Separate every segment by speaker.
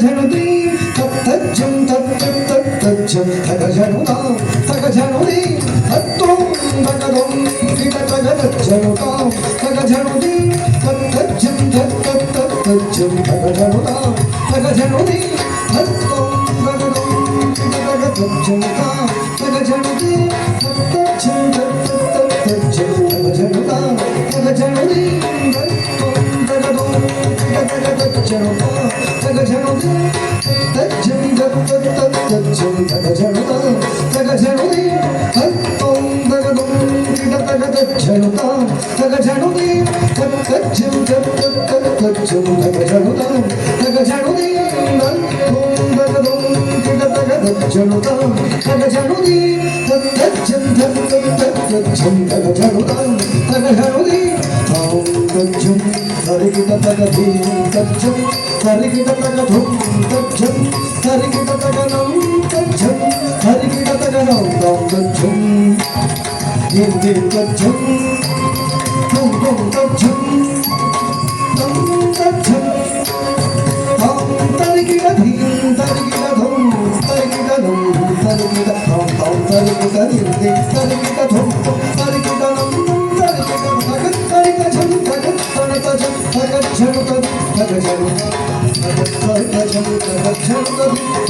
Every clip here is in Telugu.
Speaker 1: Takajanudi, Tatajan, Tatajan, Tatajan, Takajanuda, Takajanudi, Tatum, Takadom, Takajanuda, Takajanudi, Tatajan, Tatajan, Takajanuda, Takajanudi, Tatum, Takadom, Takajanuda, Takajanudi, Tatajan, Tatajan, Takajanuda, Takajanudi, తత్తత్తజ్జం తగజనుదా తగజనుది తత్వం తగదం కిట తగదజనుదా తగజనుది తత్తజ్జం తత్తత్తజ్జం తగజనుదా తగజనుది తత్వం తగదం కిట తగదజనుదా తగజనుది తత్తజ్జం తత్తత్తజ్జం తాం తజ్జం సరిగిట తగధీం తజ్జం సరిగిట తగధుం తజ్జం సరిగిట తగనం సరిగిట తగనం తాం తజ్జం హిందీ తజ్జం తుం తుం తజ్జం తం తజ్జం తాం తరిగిట ధీం తరిగిట ధుం తరిగిట ధుం తరిగిట తాం తాం తరిగిట హిందీ తరిగిట ధుం తరిగిట నం తరిగిట తగ తరిగిట ఝం తగ తన తజం తగ ఝం తగ తగ ఝం తగ తగ ఝం తగ ఝం తగ తగ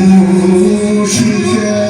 Speaker 2: Мучитель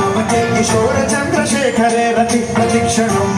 Speaker 2: ഭഗവതി കിശോരചന്ദ്രശേഖരേ രതി പ്രതീക്ഷണം